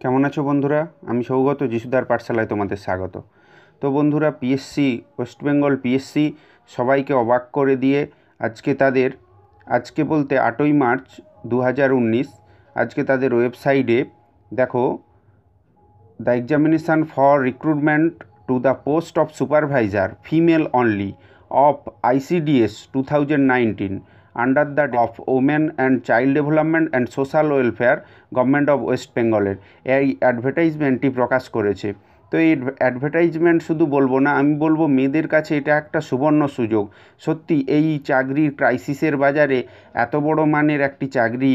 কেমন আছো বন্ধুরা? আমি সৌগত, যিশুদার পাঠশালায় তোমাদের স্বাগত। তো বন্ধুরা পিএসসি ওয়েস্ট বেঙ্গল পিএসসি সবাইকে অবাক করে দিয়ে আজকে তাদের, আজকে বলতে আটই মার্চ দু হাজার উনিশ, আজকে তাদের ওয়েবসাইটে দেখো, the examination for recruitment to the post of supervisor female only of ICDS two thousand under the of women and child development and social welfare government of West বেঙ্গলের এই অ্যাডভার্টাইজমেন্টটি প্রকাশ করেছে। তো এই অ্যাডভার্টাইজমেন্ট শুধু বলব না, আমি বলব মেয়েদের কাছে এটা একটা সুবর্ণ সুযোগ। সত্যি, এই চাকরির ক্রাইসিসের বাজারে এত বড় মানের একটি চাকরি,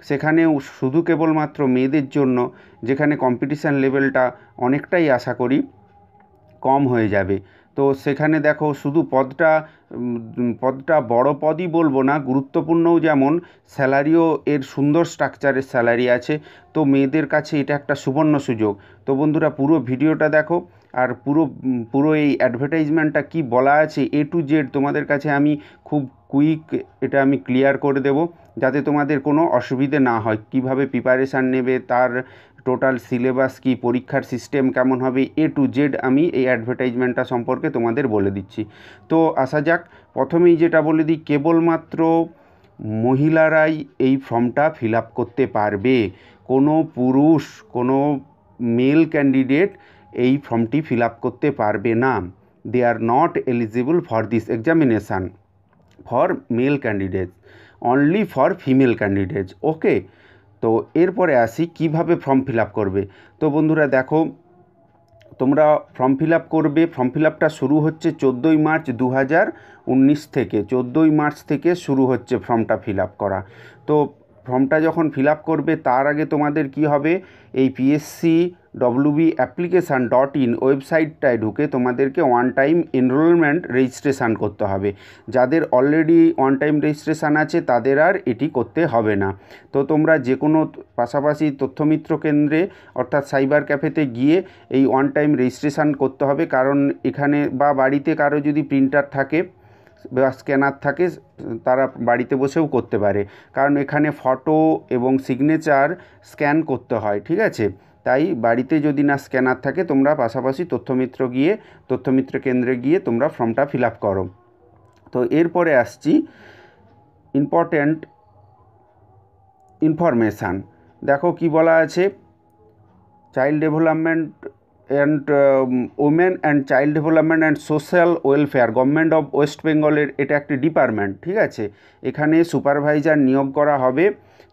সেখানেও শুধু কেবলমাত্র মেয়েদের জন্য, যেখানে কম্পিটিশান লেভেলটা অনেকটাই আশা করি কম হয়ে যাবে। তো সেখানে দেখো শুধু পদটা পদটা বড় পদই বলব না, গুরুত্বপূর্ণও যেমন, স্যালারিও এর সুন্দর স্ট্রাকচারের স্যালারি আছে। তো মেয়েদের কাছে এটা একটা সুবর্ণ সুযোগ। তো বন্ধুরা পুরো ভিডিওটা দেখো, আর পুরো পুরো এই অ্যাডভার্টাইজমেন্টটা কি বলা আছে এ টু জেড তোমাদের কাছে আমি খুব কুইক এটা আমি ক্লিয়ার করে দেব, যাতে তোমাদের কোনো অসুবিধে না হয়। কীভাবে প্রিপারেশান নেবে, তার টোটাল সিলেবাস কি, পরীক্ষার সিস্টেম কেমন হবে এ টু জেড আমি এই অ্যাডভার্টাইজমেন্টটা সম্পর্কে তোমাদের বলে দিচ্ছি। তো আসা যাক, প্রথমেই যেটা বলে দিই, কেবলমাত্র মহিলারাই এই ফর্মটা ফিল আপ করতে পারবে। কোনো পুরুষ, কোনো মেল ক্যান্ডিডেট এই ফর্মটি ফিল আপ করতে পারবে না। They are not eligible for this examination for male candidates only for female candidates okay তো এরপরে আসি কীভাবে ফর্ম ফিল আপ করবে। তো বন্ধুরা দেখো, তোমরা ফর্ম ফিল আপ করবে। ফর্ম ফিল আপটা শুরু হচ্ছে চোদ্দোই মার্চ দু হাজার উনিশ থেকে। চোদ্দোই মার্চ থেকে শুরু হচ্ছে ফর্মটা ফিল আপ করা। তো ফর্মটা যখন ফিল আপ করবে, তার আগে তোমাদের কি হবে? এই PSC WB application dot in ওয়েবসাইটটায় ঢুকে তোমাদেরকে ওয়ান টাইম এনরোলমেন্ট রেজিস্ট্রেশান করতে হবে। যাদের অলরেডি ওয়ান টাইম রেজিস্ট্রেশান আছে, তাদের আর এটি করতে হবে না। তো তোমরা যে কোনো পাশাপাশি তথ্যমিত্র কেন্দ্রে, অর্থাৎ সাইবার ক্যাফেতে গিয়ে এই ওয়ান টাইম রেজিস্ট্রেশান করতে হবে। কারণ এখানে বা বাড়িতে কারও যদি প্রিন্টার থাকে বা স্ক্যানার থাকে, তারা বাড়িতে বসেও করতে পারে। কারণ এখানে ফটো এবং সিগনেচার স্ক্যান করতে হয়, ঠিক আছে? তাই বাড়িতে যদি না স্ক্যানার থাকে, তোমরা পাশাপাশি তথ্যমিত্র গিয়ে, তথ্যমিত্র কেন্দ্রে গিয়ে তোমরা ফর্মটা ফিল আপ করো। তো এরপরে আসছি ইম্পর্ট্যান্ট ইনফরমেশান দেখো কি বলা আছে child development and women and child development and social welfare government of West বেঙ্গলের এটা একটি ডিপার্টমেন্ট ঠিক আছে? এখানে সুপারভাইজার নিয়োগ করা হবে।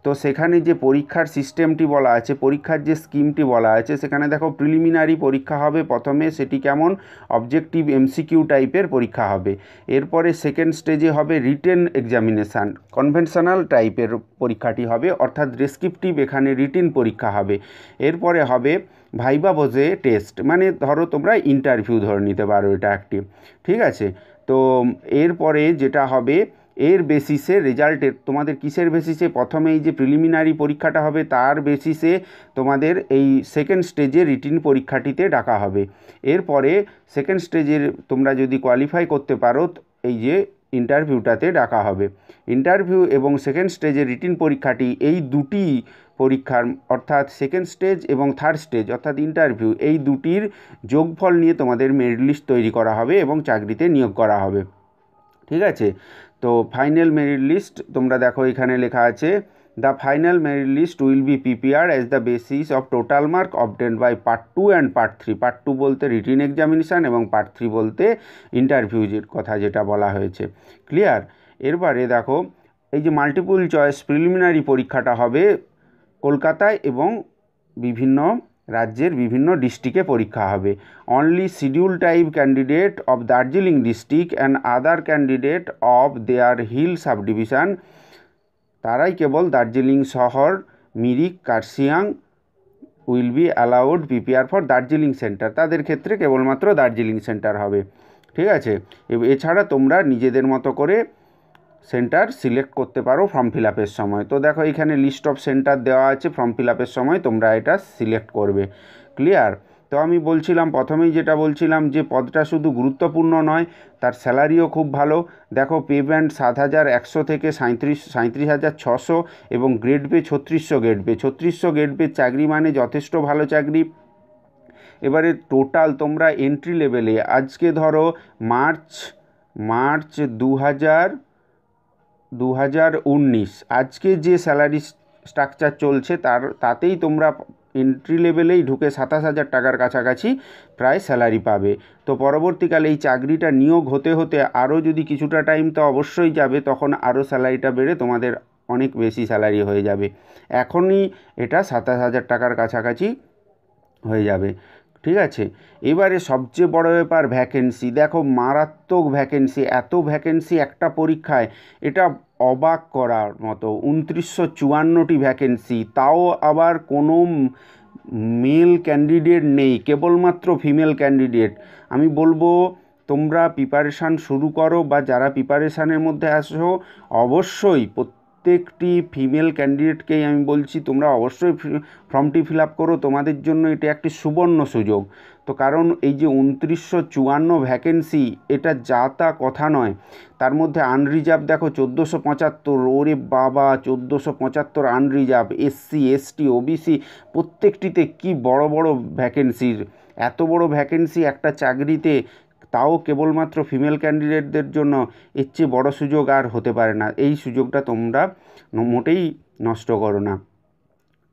তো সেখানে যে পরীক্ষার সিস্টেমটি বলা আছে, পরীক্ষার যে স্কিমটি বলা আছে, সেখানে দেখো প্রিলিমিনারি পরীক্ষা হবে, প্রথমে সেটি কেমন? অবজেক্টিভ এমসিকিউ টাইপের পরীক্ষা হবে। এরপরে সেকেন্ড স্টেজে হবে রিটেন এক্সামিনেশান কনভেনশনাল টাইপের পরীক্ষাটি হবে, অর্থাৎ ডেসক্রিপটিভ এখানে রিটেন পরীক্ষা হবে। এরপরে হবে ভাইবা বোঝে টেস্ট। মানে ধরো তোমরা ইন্টারভিউ ধরে নিতে পারো এটা একটি। ঠিক আছে? তো এরপরে যেটা হবে, এর বেসিসে রেজাল্টের তোমাদের কিসের বেসিসে প্রথমে এই যে প্রিলিমিনারি পরীক্ষাটা হবে, তার বেসিসে তোমাদের এই সেকেন্ড স্টেজে রিটিন পরীক্ষাটিতে ডাকা হবে। এরপরে সেকেন্ড স্টেজের তোমরা যদি কোয়ালিফাই করতে পারো, এই যে ইন্টারভিউটাতে ডাকা হবে। ইন্টারভিউ এবং সেকেন্ড স্টেজের রিটিন পরীক্ষাটি এই দুটি পরীক্ষার, অর্থাৎ সেকেন্ড স্টেজ এবং থার্ড স্টেজ অর্থাৎ ইন্টারভিউ এই দুটির যোগফল নিয়ে তোমাদের মেরিট লিস্ট তৈরি করা হবে এবং চাকরিতে নিয়োগ করা হবে। ঠিক আছে? তো ফাইনাল মেরিট লিস্ট তোমরা দেখো এখানে লেখা আছে the final merit list will be PPR as the basis of total mark obtain by part two and part three part two বলতে রিটিন এক্সামিনেশান এবং পার্ট থ্রি বলতে ইন্টারভিউজের কথা যেটা বলা হয়েছে। ক্লিয়ার এরপরে দেখো, এই যে মাল্টিপুল চয়েস প্রিলিমিনারি পরীক্ষাটা হবে কলকাতায় এবং বিভিন্ন রাজ্যের বিভিন্ন ডিস্ট্রিক্টে পরীক্ষা হবে। Only schedule type candidate of Darjeeling district and other candidate of their hill subdivision তারাই কেবল দার্জিলিং শহর, Mirik Kurseong will be allowed appear for Darjeeling centre. তাদের ক্ষেত্রে কেবলমাত্র দার্জিলিং সেন্টার হবে। ঠিক আছে? এছাড়া তোমরা নিজেদের মতো করে সেন্টার সিলেক্ট করতে পারো ফর্ম ফিল আপের সময়। তো দেখো, এখানে লিস্ট অফ সেন্টার দেওয়া আছে, ফর্ম ফিল আপের সময় তোমরা এটা সিলেক্ট করবে। ক্লিয়ার? তো আমি বলছিলাম, প্রথমেই যেটা বলছিলাম যে পদটা শুধু গুরুত্বপূর্ণ নয়, তার স্যালারিও খুব ভালো। দেখো, পে ব্যান্ড সাত হাজার একশো থেকে সাঁত্রিশ সাঁত্রিশ হাজার ছশো এবং গ্রেড পে ছত্রিশশো, গ্রেড পে ছত্রিশশো, গ্রেড পে চাকরি মানে যথেষ্ট ভালো চাকরি। এবারে টোটাল তোমরা এন্ট্রি লেভেলে আজকে ধরো মার্চ মার্চ দু হাজার দু হাজার উনিশ, আজকে যে স্যালারি স্ট্রাকচার চলছে তার, তাতেই তোমরা এন্ট্রি লেভেলেই ঢুকে সাতাশ হাজার টাকার কাছাকাছি প্রায় স্যালারি পাবে। তো পরবর্তীকালে এই চাকরিটা নিয়োগ হতে হতে আরও যদি কিছুটা টাইম তো অবশ্যই যাবে, তখন আরও স্যালারিটা বেড়ে তোমাদের অনেক বেশি স্যালারি হয়ে যাবে। এখনই এটা সাতাশ হাজার টাকার কাছাকাছি হয়ে যাবে। ঠিক আছে? এবারে সবচেয়ে বড় ব্যাপার ভ্যাকেন্সি দেখো, মারাত্মক ভ্যাকেন্সি এত ভ্যাকেন্সি একটা পরীক্ষায়। এটা অবাক করার মতো, উনত্রিশশো চুয়ান্নটি ভ্যাকেন্সি তাও আবার কোনো মেল ক্যান্ডিডেট নেই, কেবলমাত্র ফিমেল ক্যান্ডিডেট আমি বলব, তোমরা প্রিপারেশান শুরু করো বা যারা প্রিপারেশানের মধ্যে আসো, অবশ্যই প্রত্যেকটি ফিমেল ক্যান্ডিডেটকেই আমি বলছি, তোমরা অবশ্যই ফর্মটি ফিল আপ করো। তোমাদের জন্য এটা একটি সুবর্ণ সুযোগ। তো কারণ এই যে উনত্রিশশো চুয়ান্ন ভ্যাকেন্সি এটা যা তা কথা নয়। তার মধ্যে আনরিজার্ভ দেখো, চোদ্দোশো পঁচাত্তর, ওরে বাবা, চোদ্দোশো পঁচাত্তর আনরিজার্ভ এসসি এসটি ওবিসি প্রত্যেকটিতে কি বড় বড় ভ্যাকেন্সির এত বড় ভ্যাকেন্সি একটা চাকরিতে তাও কেবলমাত্র ফিমেল ক্যান্ডিডেটদের জন্য এর চেয়ে বড়ো সুযোগ আর হতে পারে না। এই সুযোগটা তোমরা মোটেই নষ্ট করো না।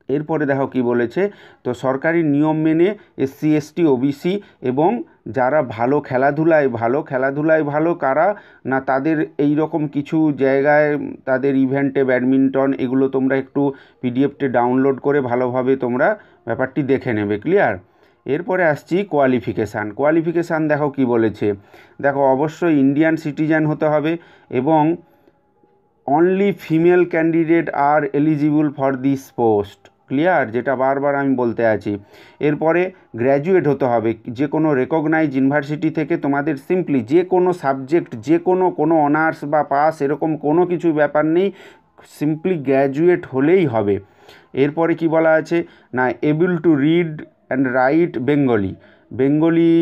এরপরে দেখো কি বলেছে, তো সরকারি নিয়ম মেনে এসসি, এসটি, ওবিসি এবং যারা ভালো খেলাধুলায় ভালো খেলাধুলায় ভালো কারা না তাদের এই রকম কিছু জায়গায় তাদের ইভেন্টে ব্যাডমিন্টন এগুলো তোমরা একটু পিডিএফটে ডাউনলোড করে ভালোভাবে তোমরা ব্যাপারটি দেখে নেবে ক্লিয়ার এরপরে আসছি কোয়ালিফিকেশান কোয়ালিফিকেশান দেখো কি বলেছে। দেখো, অবশ্যই ইন্ডিয়ান সিটিজেন হতে হবে এবং only female candidate are eligible for this post clear যেটা বারবার আমি বলতে আছি। এরপরে গ্র্যাজুয়েট হতে হবে। যে কোনো রেকগনাইজ ইউনিভার্সিটি থেকে তোমাদের সিম্পলি যে কোনো সাবজেক্ট যে কোনো কোনো অনার্স বা পাস এরকম কোনো কিছু ব্যাপার নেই সিম্পলি গ্র্যাজুয়েট হলেই হবে। এরপরে কি বলা আছে? না able to read and write Bengali Bengali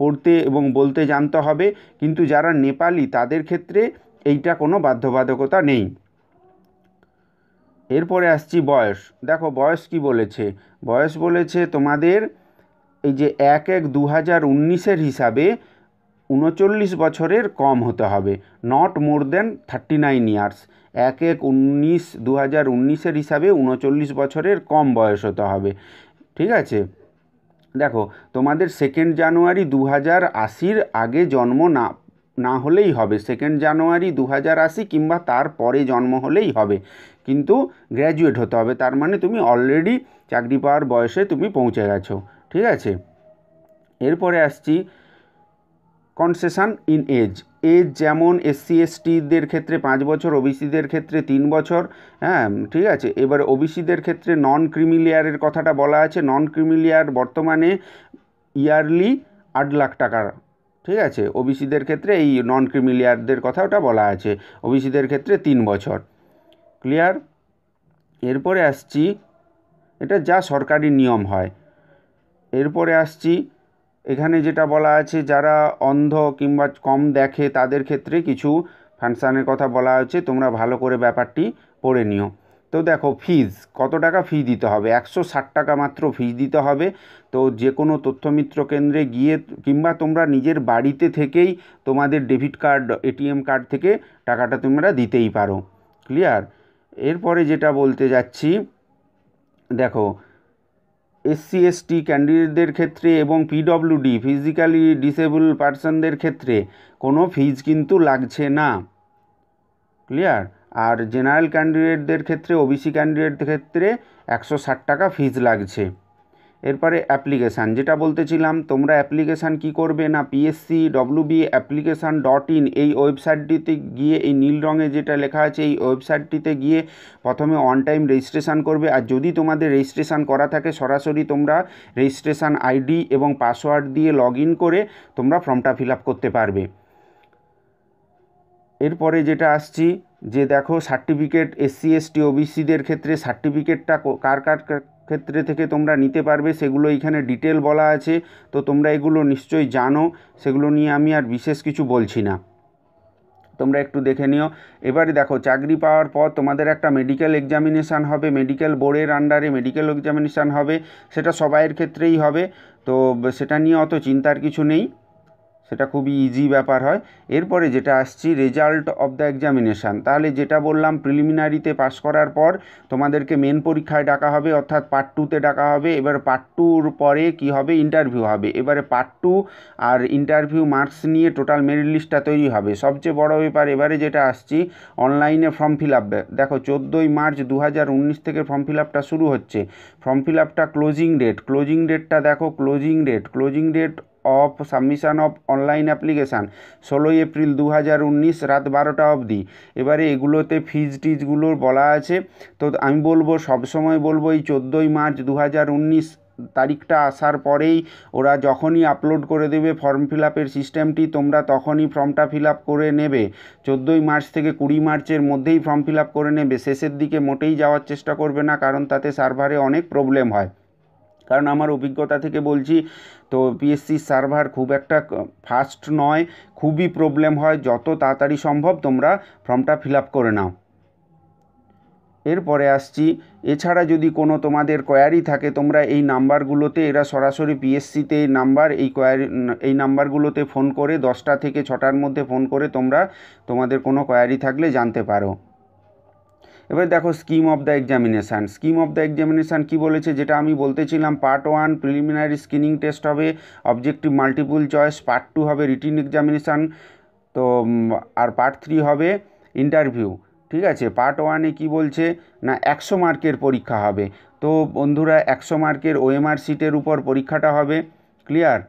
পড়তে এবং বলতে জানতে হবে, কিন্তু যারা নেপালি, তাদের ক্ষেত্রে এইটা কোনো বাধ্যবাধকতা নেই। এরপরে আসছি বয়স। দেখো, বয়স কি বলেছে? বয়স বলেছে তোমাদের এই যে এক এক দু হাজার উনিশের হিসাবে উনচল্লিশ বছরের কম হতে হবে not more than thirty nine years এক এক উনিশ দু হাজার উনিশের হিসাবে উনচল্লিশ বছরের কম বয়স হতে হবে। ঠিক আছে? দেখো, তোমাদের সেকেন্ড জানুয়ারি দু হাজার আশির আগে জন্ম না না হলেই হবে। সেকেন্ড জানুয়ারি দু হাজার আশি কিংবা তার পরে জন্ম হলেই হবে। কিন্তু গ্র্যাজুয়েট হতে হবে। তার মানে তুমি অলরেডি চাকরি পাওয়ার বয়সে তুমি পৌঁছে গেছো। ঠিক আছে? এরপরে আসছি কনসেশন ইন এজ। এজ যেমন এসসি এসটিদের ক্ষেত্রে পাঁচ বছর ওবিসিদের ক্ষেত্রে তিন বছর হ্যাঁ ঠিক আছে? এবার ওবিসিদের ক্ষেত্রে নন ক্রিমিলিয়ারের কথাটা বলা আছে নন ক্রিমিলিয়ার বর্তমানে ইয়ারলি আট লাখ টাকার ঠিক আছে? ওবিসিদের ক্ষেত্রে এই নন ক্রিমিলিয়ারদের কথা ওটা বলা আছে ওবিসিদের ক্ষেত্রে তিন বছর। ক্লিয়ার এরপরে আসছি, এটা যা সরকারি নিয়ম হয়। এরপরে আসছি এখানে যেটা বলা আছে, যারা অন্ধ কিংবা কম দেখে, তাদের ক্ষেত্রে কিছু ফাংশানের কথা বলা হচ্ছে তোমরা ভালো করে ব্যাপারটি পড়ে নিও। তো দেখো ফিজ কত টাকা ফি দিতে হবে? একশো ষাট টাকা মাত্র ফি দিতে হবে। তো যে কোনো তথ্যমিত্র কেন্দ্রে গিয়ে কিংবা তোমরা নিজের বাড়িতে থেকেই তোমাদের ডেবিট কার্ড এটিএম কার্ড থেকে টাকাটা তোমরা দিতেই পারো। ক্লিয়ার এরপরে যেটা বলতে যাচ্ছি, দেখো এসসি, এসটি ক্যান্ডিডেটদের ক্ষেত্রে এবং পিডব্লিউডি ফিজিক্যালি ডিসেবল পার্সনদের ক্ষেত্রে কোনো ফিজ কিন্তু লাগছে না। ক্লিয়ার আর জেনারেল ক্যান্ডিডেটদের ক্ষেত্রে ওবিসি ক্যান্ডিডেটদের ক্ষেত্রে একশো ষাট টাকা ফিজ লাগছে। এরপরে অ্যাপ্লিকেশান যেটা বলতেছিলাম, তোমরা অ্যাপ্লিকেশান কি করবে না PSC WB application dot in এই ওয়েবসাইটটিতে গিয়ে, এই নীল রঙে যেটা লেখা আছে, এই ওয়েবসাইটটিতে গিয়ে প্রথমে অন টাইম রেজিস্ট্রেশন করবে। আর যদি তোমাদের রেজিস্ট্রেশন করা থাকে, সরাসরি তোমরা রেজিস্ট্রেশন আইডি এবং পাসওয়ার্ড দিয়ে লগ করে তোমরা ফর্মটা ফিল করতে পারবে। এরপরে যেটা আসছি, যে দেখো সার্টিফিকেট এসসি এসটি ওবিসিদের ক্ষেত্রে সার্টিফিকেটটা কার কার ক্ষেত্রে থেকে তোমরা নিতে পারবে, সেগুলো এখানে ডিটেল বলা আছে। তো তোমরা এগুলো নিশ্চয়ই জানো, সেগুলো নিয়ে আমি আর বিশেষ কিছু বলছি না। তোমরা একটু দেখে নিও। এবারে দেখো, চাকরি পাওয়ার পর তোমাদের একটা মেডিকেল এক্সামিনেশান হবে মেডিকেল বোর্ডের আন্ডারে মেডিকেল এক্সামিনেশান হবে, সেটা সবাইয়ের ক্ষেত্রেই হবে। তো সেটা নিয়ে অত চিন্তার কিছু নেই। সেটা খুবই ইজি ব্যাপার হয়। এরপরে যেটা আসছি রেজাল্ট অফ দ্য এক্সামিনেশান তাহলে যেটা বললাম প্রিলিমিনারিতে পাস করার পর তোমাদেরকে মেন পরীক্ষায় ডাকা হবে, অর্থাৎ পার্ট টুতে ডাকা হবে। এবার পার্ট টুর পরে কি হবে? ইন্টারভিউ হবে। এবারে পার্ট টু আর ইন্টারভিউ মার্কস নিয়ে টোটাল মেরিট লিস্টটা তৈরি হবে। সবচেয়ে বড় ব্যাপার, এবারে যেটা আসছি অনলাইনে ফর্ম ফিল আপ দেখো, চোদ্দোই মার্চ দু হাজার উনিশ থেকে ফর্ম ফিল আপটা শুরু হচ্ছে। ফর্ম ফিল আপটা ক্লোজিং ডেট ক্লোজিং ডেটটা দেখো closing date closing date of submission of online application. ষোলোই এপ্রিল দু হাজার উনিশ রাত বারোটা অবধি। এবারে এগুলোতে ফিজ টিজগুলোর বলা আছে। তো আমি বলব, সবসময় বলব, এই চোদ্দোই মার্চ দু হাজার উনিশ তারিখটা আসার পরেই ওরা যখনই আপলোড করে দেবে ফর্ম ফিল আপের সিস্টেমটি তোমরা তখনই ফর্মটা ফিল আপ করে নেবে। চোদ্দোই মার্চ থেকে কুড়ি মার্চের মধ্যেই ফর্ম ফিল আপ করে নেবে। শেষের দিকে মোটেই যাওয়ার চেষ্টা করবে না, কারণ তাতে সার্ভারে অনেক প্রবলেম হয়। কারণ আমার অভিজ্ঞতা থেকে বলছি, তো পিএসসি সার্ভার খুব একটা ফাস্ট নয়, খুবই প্রবলেম হয়, যত তাড়াতাড়ি সম্ভব তোমরা ফর্মটা ফিল আপ করে নাও। এরপরে আসছি, এছাড়া যদি কোনো তোমাদের কোয়ারি থাকে, তোমরা এই নাম্বারগুলোতে, এরা সরাসরি পিএসসিতে নাম্বার, এই কোয়ারি এই নাম্বারগুলোতে ফোন করে, দশটা থেকে ছটার মধ্যে ফোন করে তোমরা তোমাদের কোনো কোয়ারি থাকলে জানতে পারো। এবার দেখো scheme of the examination scheme of the examination কী বলেছে? যেটা আমি বলতেছিলাম part one preliminary screening test হবে objective multiple choice part two হবে রিটিন এক্সামিনেশান তো আর পার্ট থ্রি হবে ইন্টারভিউ ঠিক আছে? পার্ট ওয়ানে কি বলছে? না, একশো মার্কের পরীক্ষা হবে। তো বন্ধুরা, একশো মার্কের ওএমআর সিটের উপর পরীক্ষাটা হবে। ক্লিয়ার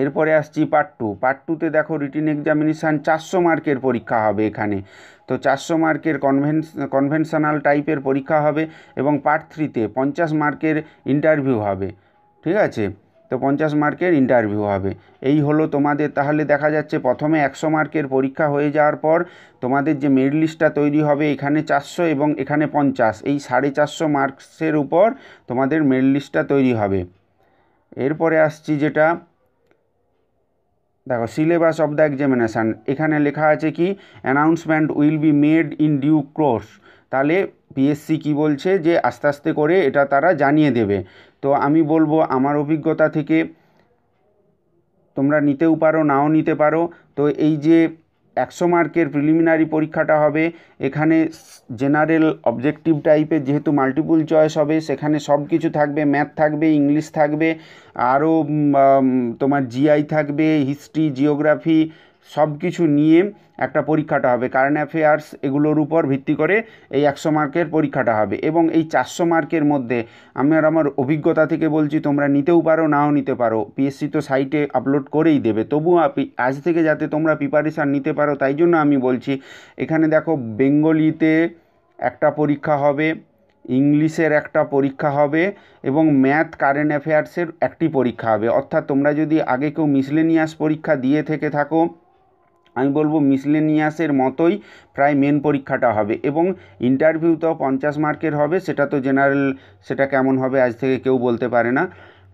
এরপরে আসছি পার্ট টু পার্ট টুতে দেখো রিটিন এক্সামিনেশান চারশো মার্কের পরীক্ষা হবে এখানে। তো চারশো মার্কের কনভেন্স কনভেনশনাল টাইপের পরীক্ষা হবে এবং পার্ট থ্রিতে পঞ্চাশ মার্কের ইন্টারভিউ হবে। ঠিক আছে? তো পঞ্চাশ মার্কের ইন্টারভিউ হবে। এই হলো তোমাদের। তাহলে দেখা যাচ্ছে প্রথমে একশো মার্কের পরীক্ষা হয়ে যাওয়ার পর তোমাদের যে মেরিট লিস্টটা তৈরি হবে এখানে চারশো এবং এখানে পঞ্চাশ। এই সাড়ে চারশো মার্কসের উপর তোমাদের মেরিট লিস্টটা তৈরি হবে। এরপরে আসছি যেটা দেখো সিলেবাস অফ দ্য এক্সামিনেশান এখানে লেখা আছে কি announcement will be made in due course তাহলে পিএসসি কি বলছে যে, আস্তে আস্তে করে এটা তারা জানিয়ে দেবে। তো আমি বলব, আমার অভিজ্ঞতা থেকে তোমরা নিতেও পারো, নাও নিতে পারো। তো এই যে একশো মার্কের প্রিলিমিনারি পরীক্ষাটা হবে। এখানে জেনারেল অবজেক্টিভ টাইপের যেহেতু মাল্টিপুল চয়েস হবে, সেখানে সব কিছু থাকবে, ম্যাথ থাকবে, ইংলিশ থাকবে, আরও তোমার জিআই থাকবে, হিস্ট্রি, জিওগ্রাফি সব কিছু নিয়ে একটা পরীক্ষাটা হবে। কারেন্ট অ্যাফেয়ার্স এগুলোর উপর ভিত্তি করে এই একশো মার্কের পরীক্ষাটা হবে এবং এই চারশো মার্কের মধ্যে আমি আর আমার অভিজ্ঞতা থেকে বলছি, তোমরা নিতেও পারো, নাও নিতে পারো। পিএসসি তো সাইটে আপলোড করেই দেবে। তবুও আজ থেকে যাতে তোমরা প্রিপারেশান নিতে পারো, তাই জন্য আমি বলছি, এখানে দেখো বেঙ্গলিতে একটা পরীক্ষা হবে, ইংলিশের একটা পরীক্ষা হবে এবং ম্যাথ কারেন্ট অ্যাফেয়ার্সের একটি পরীক্ষা হবে। অর্থাৎ তোমরা যদি আগে কেউ মিসলেনিয়াস পরীক্ষা দিয়ে থেকে থাকো আমি বলব মিসলেনিয়াসের মতোই প্রায় মেন পরীক্ষাটা হবে এবং ইন্টারভিউ তো পঞ্চাশ মার্কের হবে, সেটা তো জেনারেল সেটা কেমন হবে আজ থেকে কেউ বলতে পারে না।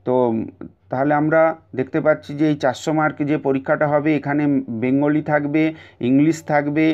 তো তাহলে আমরা দেখতে পাচ্ছি যে এই চারশো মার্কে যে পরীক্ষাটা হবে, এখানে বেঙ্গলি থাকবে, ইংলিশ থাকবে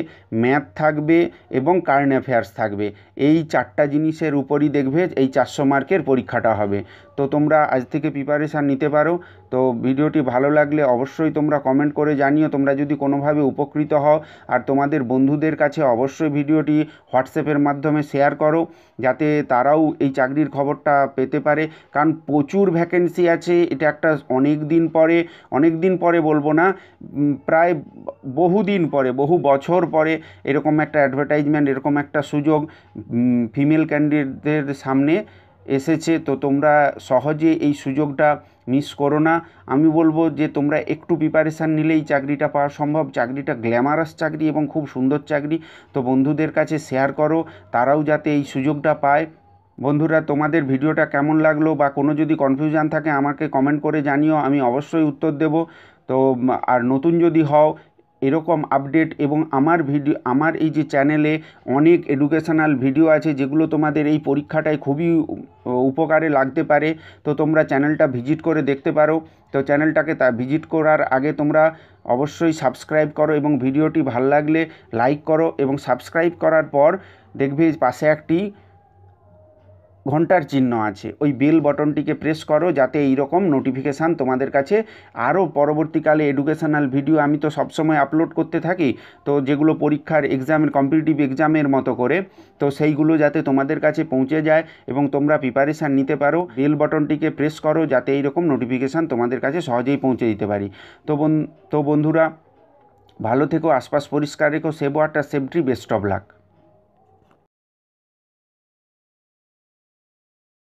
ম্যাথ থাকবে এবং কারেন্ট অ্যাফেয়ার্স থাকবে। এই চারটা জিনিসের উপরই দেখবে এই চারশো মার্কের পরীক্ষাটা হবে। তো তোমরা আজ থেকে প্রিপারেশান নিতে পারো। তো ভিডিওটি ভালো লাগলে অবশ্যই তোমরা কমেন্ট করে জানিও। তোমরা যদি কোনোভাবে উপকৃত হও আর তোমাদের বন্ধুদের কাছে অবশ্যই ভিডিওটি হোয়াটসঅ্যাপের মাধ্যমে শেয়ার করো, যাতে তারাও এই চাকরির খবরটা পেতে পারে। কারণ প্রচুর ভ্যাকেন্সি আছে, এটা একটা অনেক দিন পরে, অনেক দিন পরে বলব না প্রায় বহু দিন পরে, বহু বছর পরে এরকম একটা অ্যাডভার্টাইজমেন্ট এরকম একটা সুযোগ ফিমেল ক্যান্ডিডেটদের সামনে এসেছে। তো তোমরা সহজে এই সুযোগটা মিস করো না। আমি বলব যে তোমরা একটু প্রিপারেশান নিলেই চাকরিটা পাওয়া সম্ভব। চাকরিটা গ্ল্যামারাস চাকরি এবং খুব সুন্দর চাকরি। তো বন্ধুদের কাছে শেয়ার করো, তারাও যাতে এই সুযোগটা পায়। বন্ধুরা, তোমাদের ভিডিওটা কেমন লাগল বা কোনো যদি কনফিউশান থাকে, আমাকে কমেন্ট করে জানিও, আমি অবশ্যই উত্তর দেব। তো, আর নতুন যদি হও, এরকম আপডেট এবং আমার ভিডিও, আমার এই যে চ্যানেলে অনেক এডুকেশনাল ভিডিও আছে, যেগুলো তোমাদের এই পরীক্ষাটায় খুবই উপকারে লাগতে পারে, তো তোমরা চ্যানেলটা ভিজিট করে দেখতে পারো। তো চ্যানেলটাকে তা ভিজিট করার আগে তোমরা অবশ্যই সাবস্ক্রাইব করো এবং ভিডিওটি ভালো লাগলে লাইক করো এবং সাবস্ক্রাইব করার পর দেখবে পাশে একটি ঘণ্টার চিহ্ন আছে। ওই বেল বটনটিকে প্রেস করো যাতে এই রকম নোটিফিকেশান তোমাদের কাছে আরও পরবর্তীকালে এডুকেশনাল ভিডিও আমি তো সবসময় আপলোড করতে থাকি, তো যেগুলো পরীক্ষার এক্সামের কম্পিটিটিভ এক্সামের মতো করে, তো সেইগুলো যাতে তোমাদের কাছে পৌঁছে যায় এবং তোমরা প্রিপারেশান নিতে পারো বেল বটনটিকে প্রেস করো যাতে এই রকম নোটিফিকেশান তোমাদের কাছে সহজেই পৌঁছে দিতে পারি। তো বন, তো বন্ধুরা, ভালো থেকো, আশপাশ পরিষ্কার রেখো save water safety best of luck